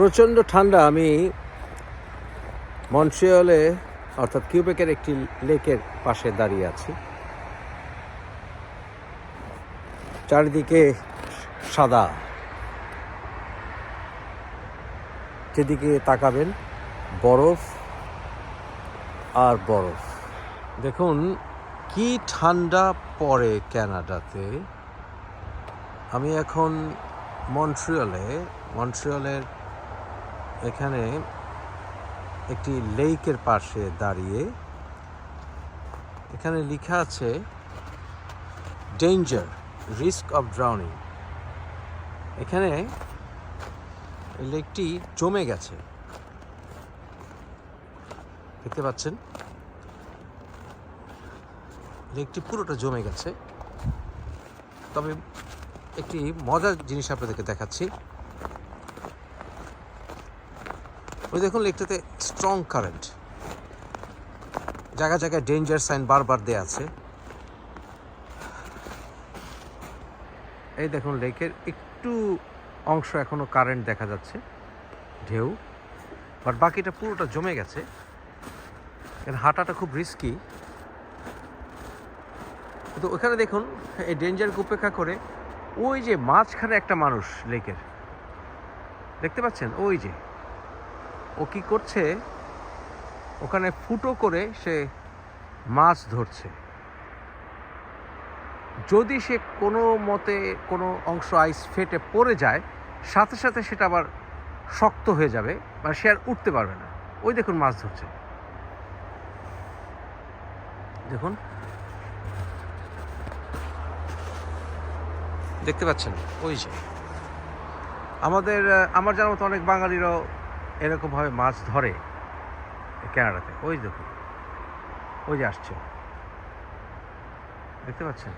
প্রচণ্ড ঠান্ডা, আমি মন্ট্রিয়লে, অর্থাৎ কিউবেকের একটি লেকের পাশে দাঁড়িয়ে আছি। চারিদিকে সাদা। যেদিকে তাকাবেন, বরফ আর বরফ। দেখুন, কি ঠান্ডা পড়ে ক্যানাডাতে। আমি এখন মন্ট্রিয়লে, মন্ট্রিয়লের এখানে একটি লেকের পাশে দাঁড়িয়ে এখানে লেখা আছে ডেঞ্জার রিস্ক অফ ড্রাউনিং এখানে লেকটি জমে গেছে। দেখতে পাচ্ছেন? লেকটি পুরোটা জমে গেছে। তবে একটি মজার জিনিস আপনাদেরকে দেখাচ্ছি। ওই দেখুন লেকটাতে স্ট্রং কারেন্ট জায়গা জায়গায় ডেঞ্জার সাইন বারবার দেয়া আছে। এই দেখুন লেকের একটু অংশ এখনও কারেন্ট দেখা যাচ্ছে, ঢেউ। বাট বাকিটা পুরোটা জমে গেছে। হাঁটাটা খুব রিস্কি কিন্তু ওখানে দেখুন, এই ডেঞ্জারকে উপেক্ষা করে ওই যে মাঝখানে একটা মানুষ লেকের। দেখতে পাচ্ছেন? ওই যে। ও কি করছে? ওখানে ফুটো করে সে মাছ ধরছে। যদি সে কোনো মতে কোনো অংশ আইস ফেটে পড়ে যায়, সাথে সাথে সেটা আবার শক্ত হয়ে যাবে মানে সে আর উঠতে পারবে না। ওই দেখুন মাছ ধরছে। দেখুন। দেখতে পাচ্ছেন? ওই যে। আমাদের আমার জানার মতো অনেক বাঙালিরাও এরকমভাবে মাছ ধরে ক্যানাডাতে ওই দেখুন। ওই যে আসছে। দেখতে পাচ্ছেন?